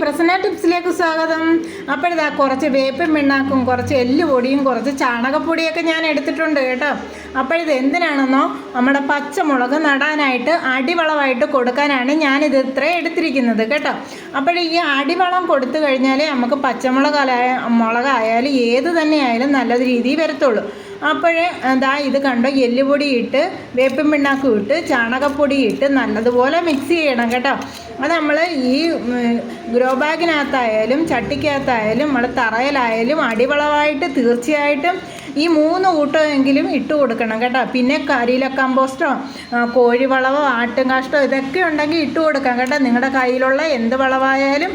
പ്രസന്ന ടിപ്സിലേക്ക് സ്വാഗതം. അപ്പോഴിതാ കുറച്ച് വേപ്പും പിണ്ണാക്കും കുറച്ച് എല്ലുപൊടിയും കുറച്ച് ചാണകപ്പൊടിയൊക്കെ ഞാൻ എടുത്തിട്ടുണ്ട് കേട്ടോ. അപ്പോഴിത് എന്തിനാണെന്നോ നമ്മുടെ പച്ചമുളക് നടാനായിട്ട് അടിവളമായിട്ട് കൊടുക്കാനാണ് ഞാനിത് ഇത്ര എടുത്തിരിക്കുന്നത് കേട്ടോ. അപ്പോൾ ഈ അടിവളം കൊടുത്തു കഴിഞ്ഞാൽ നമുക്ക് പച്ചമുളകായ മുളകായാലും ഏത് തന്നെ ആയാലും നല്ല രീതിയിൽ വരത്തുള്ളൂ. അപ്പോഴേ ദാ ഇത് കണ്ടോ എല്ലുപൊടി ഇട്ട് വേപ്പിൻ പിണ്ണാക്കും ഇട്ട് ചാണകപ്പൊടി ഇട്ട് നല്ലതുപോലെ മിക്സ് ചെയ്യണം കേട്ടോ. അത് നമ്മൾ ഈ ഗ്രോ ബാഗിനകത്തായാലും ചട്ടിക്കകത്തായാലും നമ്മൾ തറയിലായാലും അടിവളമായിട്ട് തീർച്ചയായിട്ടും ഈ മൂന്ന് കൂട്ടമെങ്കിലും ഇട്ട് കൊടുക്കണം കേട്ടോ. പിന്നെ കരിയില കമ്പോസ്റ്റോ കോഴിവളവോ ആട്ടുംകാഷ്ടോ ഇതൊക്കെ ഉണ്ടെങ്കിൽ ഇട്ട് കൊടുക്കാം കേട്ടോ. നിങ്ങളുടെ കയ്യിലുള്ള എന്ത് വളവായാലും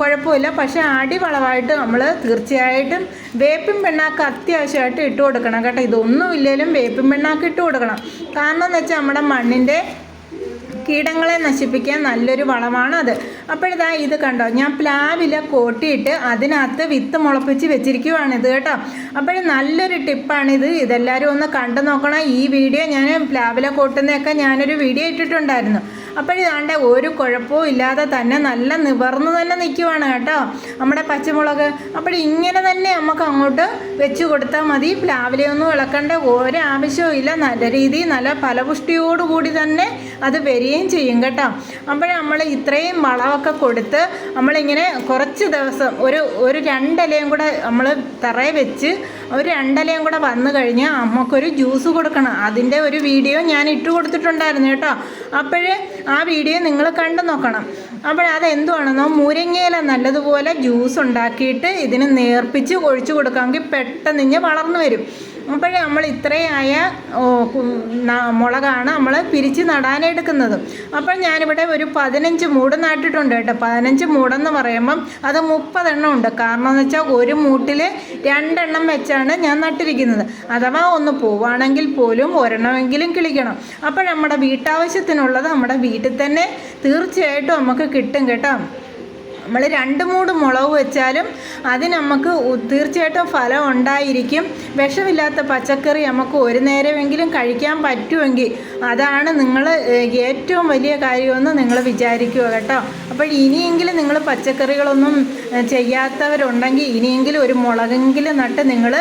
കുഴപ്പമില്ല. പക്ഷേ അടിവളമായിട്ട് നമ്മൾ തീർച്ചയായിട്ടും വേപ്പിൻ പെണ്ണാക്ക് അത്യാവശ്യമായിട്ട് ഇട്ട് കൊടുക്കണം കേട്ടോ. ഇതൊന്നും ഇല്ലെങ്കിലും വേപ്പിൻ പെണ്ണാക്ക് ഇട്ട് കൊടുക്കണം. കാരണം എന്ന് വെച്ചാൽ നമ്മുടെ മണ്ണിന്റെ കീടങ്ങളെ നശിപ്പിക്കാൻ നല്ലൊരു വളമാണ് അത് അപ്പോഴിതാ ഇത് കണ്ടോ? ഞാൻ പ്ലാവില കോട്ടിയിട്ട് അതിനകത്ത് വിത്ത് മുളപ്പിച്ച് വെച്ചിരിക്കുവാണ് ഇത് കേട്ടോ. അപ്പോൾ നല്ലൊരു ടിപ്പാണിത്. ഇതെല്ലാവരും ഒന്ന് കണ്ടു നോക്കണം. ഈ വീഡിയോ ഞാൻ പ്ലാവില കോട്ടുന്നതൊക്കെ ഞാനൊരു വീഡിയോ ഇട്ടിട്ടുണ്ടായിരുന്നു. അപ്പോഴാണ്ട് ഒരു കുഴപ്പവും ഇല്ലാതെ തന്നെ നല്ല നിവർന്ന് തന്നെ നിൽക്കുവാണ് കേട്ടോ നമ്മുടെ പച്ചമുളക്. അപ്പോൾ ഇങ്ങനെ തന്നെ നമുക്ക് അങ്ങോട്ട് വെച്ച് കൊടുത്താൽ മതി. പ്ലാവിലയൊന്നും ഇളക്കേണ്ട. ഒരാവശ്യവും ഇല്ല. നല്ല രീതിയിൽ നല്ല ഫലപുഷ്ടിയോടുകൂടി തന്നെ അത് വരികയും ചെയ്യും കേട്ടോ. അപ്പോൾ നമ്മൾ ഇത്രയും വളമൊക്കെ കൊടുത്ത് നമ്മളിങ്ങനെ കുറച്ച് ദിവസം ഒരു ഒരു രണ്ടിലയും കൂടെ നമ്മൾ തറയെ വെച്ച് ഒരു രണ്ടിലയും കൂടെ വന്നു കഴിഞ്ഞാൽ അമ്മക്കൊരു ജ്യൂസ് കൊടുക്കണം. അതിന്റെ ഒരു വീഡിയോ ഞാൻ ഇട്ട് കൊടുത്തിട്ടുണ്ടായിരുന്നു കേട്ടോ. അപ്പോഴേ ആ വീഡിയോ നിങ്ങൾ കണ്ടു നോക്കണം. അപ്പോൾ മുരിങ്ങയില നല്ലതുപോലെ ജ്യൂസ് ഉണ്ടാക്കിയിട്ട് ഇതിന് നേർപ്പിച്ച് ഒഴിച്ചു കൊടുക്കാമെങ്കിൽ പെട്ടെന്ന് ഇഞ്ഞ് വളർന്നു വരും. അപ്പോഴേ നമ്മൾ ഇത്രയായ മുളകാണ് നമ്മൾ പിരിച്ച് നടാനെടുക്കുന്നത്. അപ്പോൾ ഞാനിവിടെ ഒരു പതിനഞ്ച് മൂട് നട്ടിട്ടുണ്ട് കേട്ടോ. പതിനഞ്ച് മൂടെന്ന് പറയുമ്പം അത് മുപ്പതെണ്ണം ഉണ്ട്. കാരണം എന്ന് വെച്ചാൽ ഒരു മൂട്ടിൽ രണ്ടെണ്ണം വെച്ചാണ് ഞാൻ നട്ടിരിക്കുന്നത്. അഥവാ ഒന്ന് പോവുകയാണെങ്കിൽ പോലും ഒരെണ്ണമെങ്കിലും കിളിക്കണം. അപ്പോൾ നമ്മുടെ വീട്ടാവശ്യത്തിനുള്ളത് നമ്മുടെ വീട്ടിൽ തന്നെ തീർച്ചയായിട്ടും നമുക്ക് കിട്ടും കേട്ടോ. നമ്മൾ രണ്ട് മൂട് മുളക് വെച്ചാലും അതിന് നമുക്ക് തീർച്ചയായിട്ടും ഫലം ഉണ്ടായിരിക്കും. വിഷമില്ലാത്ത പച്ചക്കറി നമുക്ക് ഒരു നേരമെങ്കിലും കഴിക്കാൻ പറ്റുമെങ്കിൽ അതാണ് നിങ്ങൾ ഏറ്റവും വലിയ കാര്യമെന്ന് നിങ്ങൾ വിചാരിക്കുക കേട്ടോ. അപ്പോൾ ഇനിയെങ്കിലും നിങ്ങൾ പച്ചക്കറികളൊന്നും ചെയ്യാത്തവരുണ്ടെങ്കിൽ ഇനിയെങ്കിലും ഒരു മുളകെങ്കിലും നട്ട് നിങ്ങൾ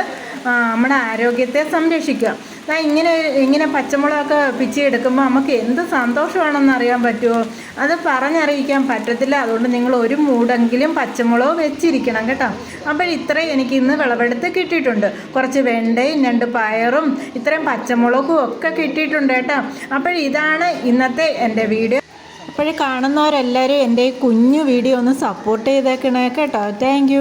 നമ്മുടെ ആരോഗ്യത്തെ സംരക്ഷിക്കുക. ഞാൻ ഇങ്ങനെ ഇങ്ങനെ പച്ചമുളകൊക്കെ പിച്ചിയെടുക്കുമ്പോൾ നമുക്ക് എന്ത് സന്തോഷമാണെന്ന് അറിയാൻ പറ്റുമോ അത് പറഞ്ഞറിയിക്കാൻ പറ്റത്തില്ല. അതുകൊണ്ട് നിങ്ങൾ ഒരു മൂടെങ്കിലും പച്ചമുളക് വെച്ചിരിക്കണം കേട്ടോ. അപ്പോൾ ഇത്രയും എനിക്ക് ഇന്ന് വിളവെടുത്ത് കിട്ടിയിട്ടുണ്ട്. കുറച്ച് വെണ്ടയും രണ്ട് പയറും ഇത്രയും പച്ചമുളകും ഒക്കെ കിട്ടിയിട്ടുണ്ട് കേട്ടോ. അപ്പോൾ ഇതാണ് ഇന്നത്തെ എന്റെ വീഡിയോ. അപ്പോൾ കാണുന്നവരെല്ലാവരും എന്റെ ഈ കുഞ്ഞു വീഡിയോ ഒന്ന് സപ്പോർട്ട് ചെയ്തേക്കണേ കേട്ടോ. താങ്ക്